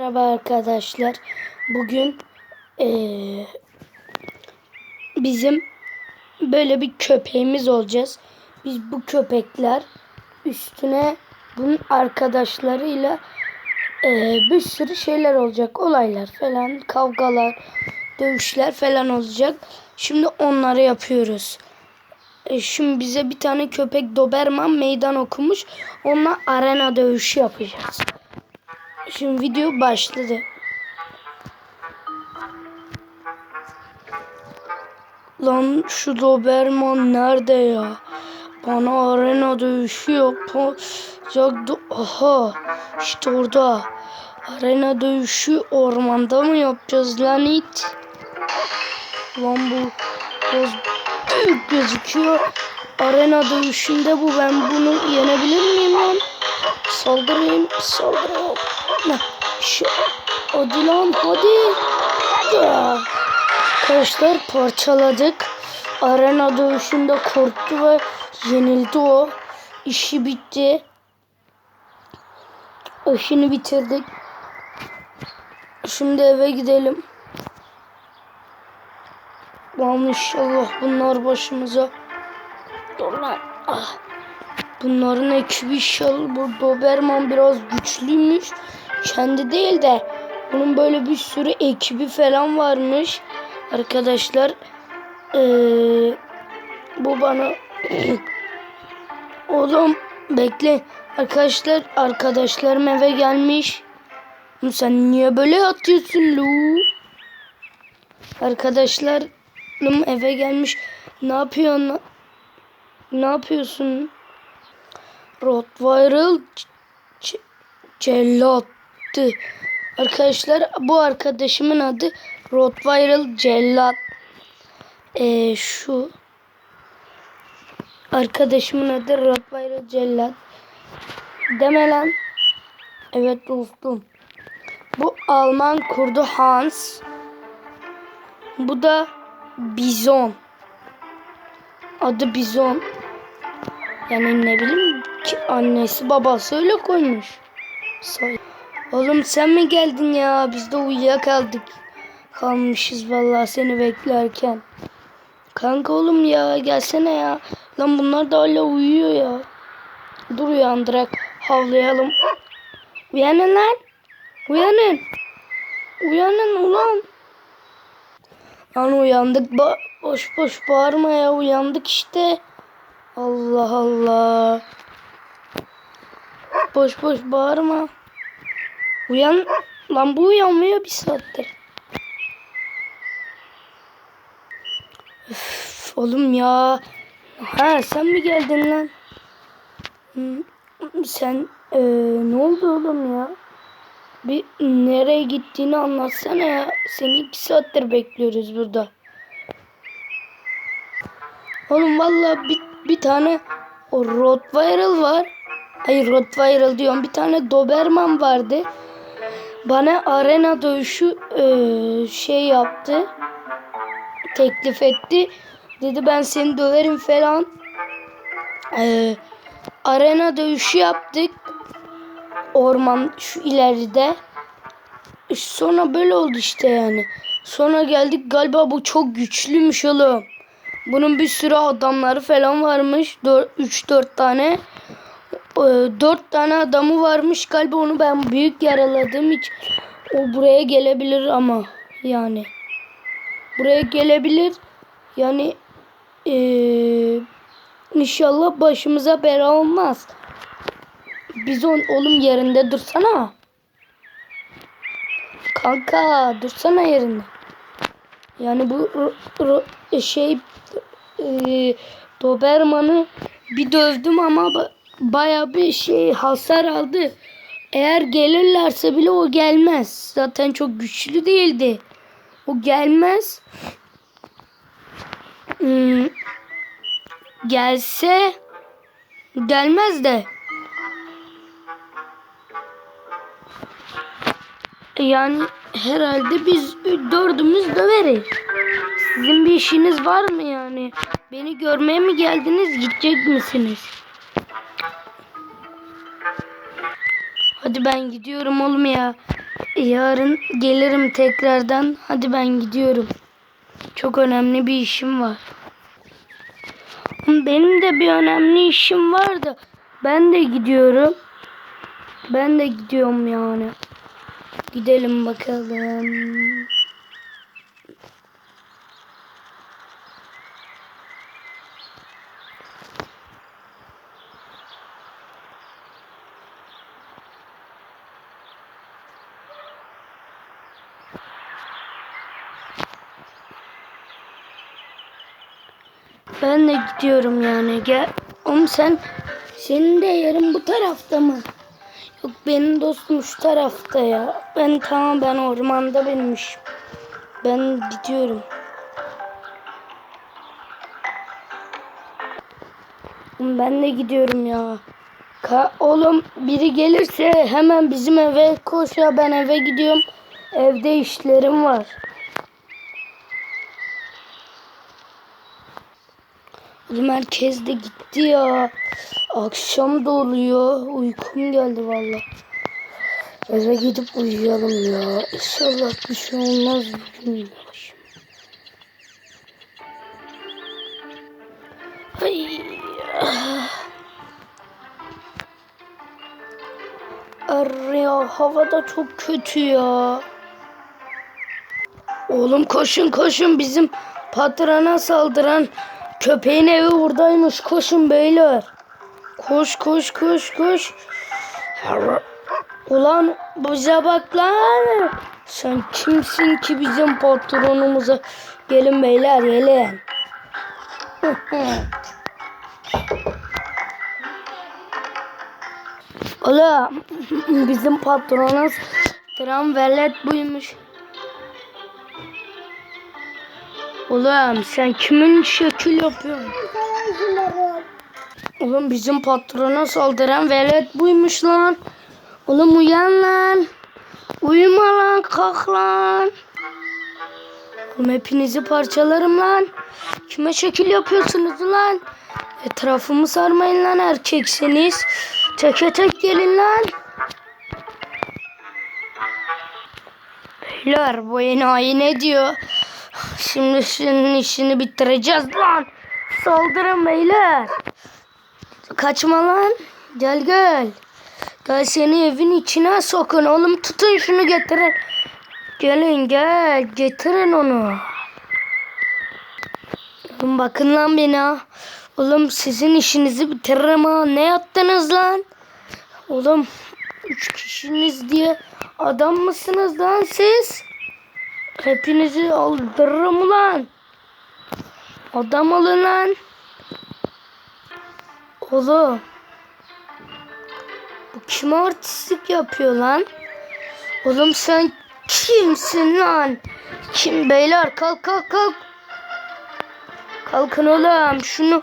Merhaba arkadaşlar. Bugün eee, bizim böyle bir köpeğimiz olacağız. Biz bu köpekler üstüne bunun arkadaşlarıyla eee, bir sürü şeyler olacak. Olaylar falan, kavgalar, dövüşler falan olacak. Şimdi onları yapıyoruz. E, şimdi bize bir tane köpek Doberman meydan okumuş. Onunla arena dövüşü yapacağız. Şimdi video başladı. Lan şu Doberman nerede ya? Bana arena dövüşü yapacaktı. Aha işte orada. Arena dövüşü ormanda mı yapacağız lan it? Lan bu biraz büyük gözüküyor. Arena dövüşünde bu. Ben bunu yenebilir miyim lan? Saldırayım, saldırayım. Ne? Şu, hadi lan, hadi. Ya. Arkadaşlar parçaladık. Arena dövüşünde korktu ve yenildi o. İşi bitti. İşini bitirdik. Şimdi eve gidelim. Lan inşallah bunlar başımıza. Dur lan. Ah. Bunların ekibi inşallah bu Doberman biraz güçlüymüş. Kendi değil de bunun böyle bir sürü ekibi falan varmış. Arkadaşlar ee, bu bana oğlum bekle arkadaşlar arkadaşlarım eve gelmiş. Sen niye böyle yatıyorsun lu? Arkadaşlarım eve gelmiş. Ne yapıyorsun? Ne yapıyorsun? Rottweiler c- cellattı. Arkadaşlar bu arkadaşımın adı Rottweiler cellat. Ee, şu arkadaşımın adı Rottweiler cellat. Deme lan. Evet dostum. Bu Alman kurdu Hans. Bu da Bizon. Adı Bizon. Yani ne bileyim ki annesi babası öyle koymuş. Say. Oğlum sen mi geldin ya? Biz de uyuyakaldık. Kalmışız vallahi seni beklerken. Kanka oğlum ya gelsene ya. Lan bunlar da hala uyuyor ya. Dur uyandırak havlayalım. Uyanın lan. Uyanın. Uyanın ulan. Lan uyandık. Ba boş boş bağırma ya. Uyandık işte. Allah Allah. Boş boş bağırma. Uyan. Lan bu uyanmıyor bir saattir. Üf, oğlum ya. Ha sen mi geldin lan? Hı, Sen eee, ne oldu oğlum ya? Bir nereye gittiğini anlatsana ya. Seni iki saattir bekliyoruz burada. Oğlum vallahi bir, bir tane o Rottweiler var. Hayır Rottweiler diyorum. Bir tane Doberman vardı. Bana arena dövüşü eee, şey yaptı. Teklif etti. Dedi ben seni döverim falan. Eee, arena dövüşü yaptık. Orman şu ileride. Sonra böyle oldu işte yani. Sonra geldik galiba bu çok güçlüymüş oğlum. Bunun bir sürü adamları falan varmış. 3-4 tane. 4 tane adamı varmış. Galiba onu ben büyük yaraladım hiç. O buraya gelebilir ama yani. Buraya gelebilir. Yani eee inşallah başımıza bela olmaz. Biz on, oğlum yerinde dursana. Kanka dursana yerinde. Yani bu şey e, Doberman'ı bir dövdüm ama baya bir şey hasar aldı. Eğer gelirlerse bile o gelmez. Zaten çok güçlü değildi. O gelmez. Hmm, gelse gelmez de. Yani herhalde biz dördümüz döveriz. Sizin bir işiniz var mı yani? Beni görmeye mi geldiniz, gidecek misiniz? Hadi ben gidiyorum oğlum ya. yarın gelirim tekrardan. Hadi ben gidiyorum. Çok önemli bir işim var. Benim de bir önemli işim var da ben de gidiyorum. Ben de gidiyorum yani. Gidelim bakalım. Ben de gidiyorum yani. Gel. Oğlum sen senin de yerin bu tarafta mı? Yok benim dostum şu tarafta ya. Ben tamam ben ormanda benim işim. Ben gidiyorum. Oğlum Ben de gidiyorum ya. Ka oğlum biri gelirse hemen bizim eve koş ya ben eve gidiyorum. Evde işlerim var. Oğlum herkes de gitti ya. Akşam da oluyor. Uykum geldi valla. Eve gidip uyuyalım ya. İnşallah bir şey olmaz bugün. Ay. Ya hava da çok kötü ya. Oğlum koşun koşun bizim patrona saldıran köpeğin evi buradaymış. Koşun beyler. Koş koş koş koş. Ulan bize bak lan. Sen kimsin ki bizim patronumuza? Gelin beyler gelin. Oğlum bizim patronumuz tram velet buymuş. Oğlum sen kimin şekil yapıyorsun? Oğlum bizim patrona saldıran velet buymuş lan. Oğlum uyan lan. Uyuma lan kalk lan. Oğlum hepinizi parçalarım lan. Kime şekil yapıyorsunuz lan? Etrafımı sarmayın lan erkekseniz. Teke tek gelin lan. Beyler bu enayi ne diyor? Şimdi senin işini bitireceğiz lan. Saldırın beyler. Kaçma lan. Gel gel. Gel seni evin içine sokun. Oğlum tutun şunu getirin. Gelin gel. Getirin onu. Oğlum bakın lan beni ha. Oğlum sizin işinizi bitiririm ha. Ne yaptınız lan? Oğlum üç kişiniz diye adam mısınız lan siz? Hepinizi aldırırım lan. Adam olun lan. Oğlum. Bu kim artistlik yapıyor lan? Oğlum sen kimsin lan? Kim beyler kalk kalk kalk. Kalkın oğlum şunu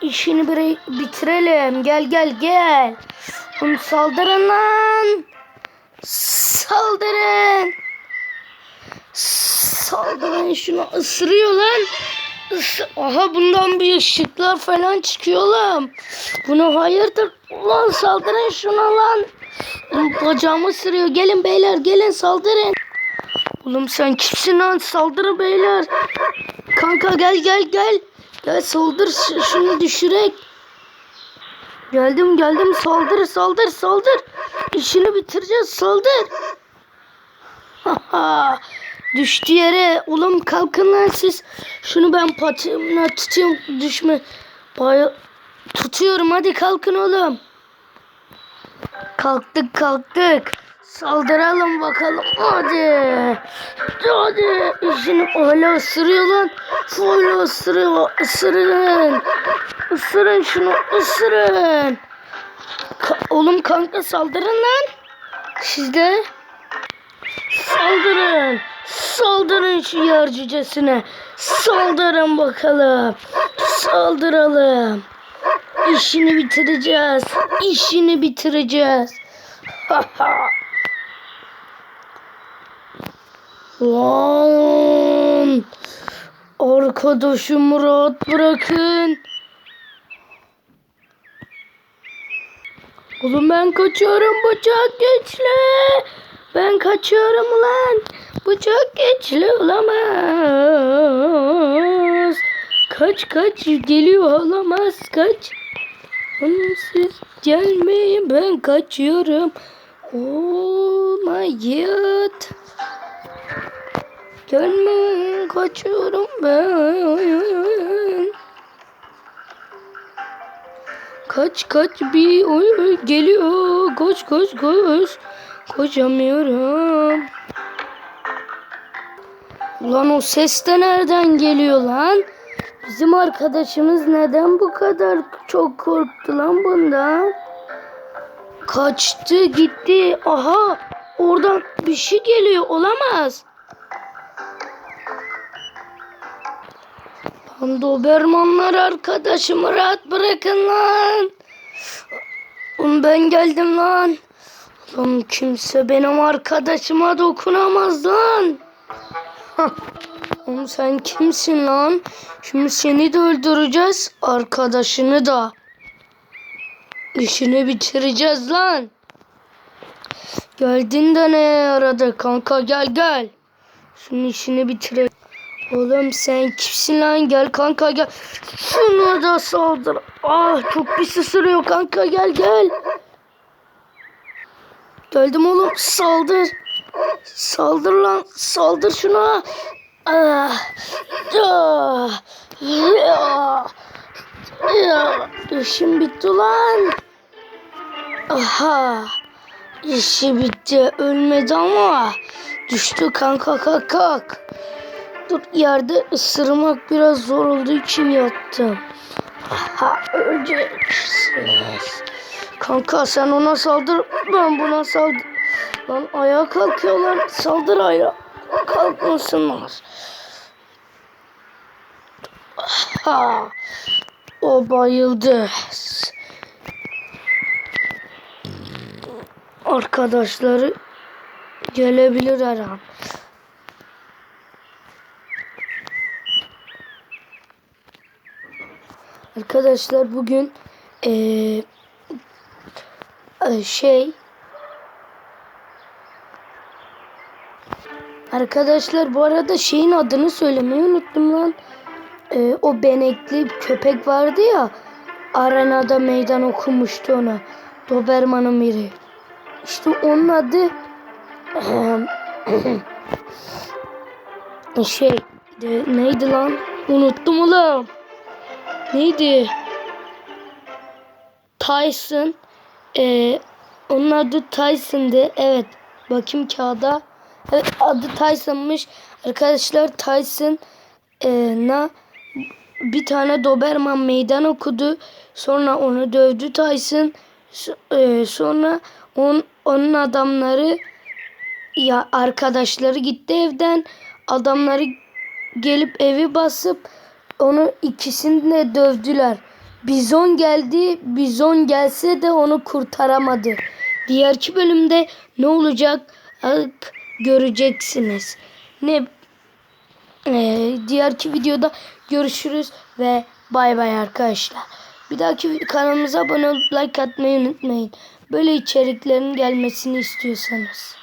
işini bir bitirelim. Gel gel gel. Oğlum saldırın lan. Saldırın. Saldırın şunu ısırıyor lan. Aha bundan bir ışıklar falan çıkıyor lan. Bunu hayırdır? Ulan saldırın şuna lan. Bacağımı ısırıyor. Gelin beyler gelin saldırın. Oğlum sen kimsin lan? Saldırın beyler. Kanka gel gel gel. Gel saldır şunu düşürek. Geldim geldim saldır saldır saldır. İşini bitireceğiz saldır. Haha. Düştü yere. Oğlum kalkın lan siz. Şunu ben patimle tutuyorum. Düşme. Baya... Tutuyorum hadi kalkın oğlum. Kalktık kalktık. Saldıralım bakalım. Hadi. Hadi. İşini hala ısırıyor lan. Hala ısırıyor. Isırın. Isırın şunu. Isırın. Ka- oğlum kanka saldırın lan. Siz de. Saldırın. Saldırın şu yarcıcasına. Saldırın bakalım. Saldıralım. İşini bitireceğiz. İşini bitireceğiz. Lan. Arkadaşımı rahat bırakın. Oğlum ben kaçıyorum bıçak güçlü. Ben kaçıyorum ulan. Bu çok güçlü olamaz. Kaç kaç geliyor olamaz kaç. Oğlum siz gelmeyin ben kaçıyorum. Oh my. Gelmeyin kaçıyorum ben. Kaç kaç bir oy, oy, geliyor. Koş koş koş. Koşamıyorum. Ulan o ses de nereden geliyor lan? Bizim arkadaşımız neden bu kadar çok korktu lan bundan? Kaçtı gitti. Aha oradan bir şey geliyor olamaz. Lan Dobermanlar arkadaşımı rahat bırakın lan. Oğlum ben geldim lan. Lan kimse benim arkadaşıma dokunamaz lan. Oğlum sen kimsin lan? Şimdi seni de öldüreceğiz. Arkadaşını da. İşini bitireceğiz lan. Geldin de ne arada kanka gel gel. Şunun işini bitirelim. Oğlum sen kimsin lan gel kanka gel. Şuna da saldır. Ah çok pis ısırıyor kanka gel gel. Geldim oğlum saldır. Saldır lan saldır şuna. Ah. Ah. İşim bitti lan. Aha. İşi bitti. Ölmedi ama. Düştü kanka kalk kalk. Dur yerde ısırmak biraz zor olduğu için yattım. Aha öleceksiniz. Kanka sen ona saldır ben buna saldır. Lan ayağa kalkıyorlar saldır ayağa. Kalkmasınlar. Ha, o bayıldı. Arkadaşları gelebilir her an. Arkadaşlar bugün eee, e, şey Arkadaşlar bu arada şeyin adını söylemeyi unuttum lan. Ee, o benekli köpek vardı ya. Arenada meydan okumuştu ona. Doberman'ın biri. İşte onun adı şey de, neydi lan? Unuttum oğlum. Neydi? Tyson. Ee, onun adı Tyson'dı. Evet. Bakayım kağıda. Adı Tyson'mış. Arkadaşlar Tyson'a bir tane Doberman meydan okudu. Sonra onu dövdü Tyson. So- e, sonra on, onun adamları ya arkadaşları gitti evden. Adamları gelip evi basıp onu ikisini de dövdüler. Bizon geldi. Bizon gelse de onu kurtaramadı. Diğerki bölümde ne olacak ak- göreceksiniz. Ne ee, diğerki videoda görüşürüz ve bay bay arkadaşlar. Bir dahaki kanalımıza abone olup like atmayı unutmayın. Böyle içeriklerin gelmesini istiyorsanız.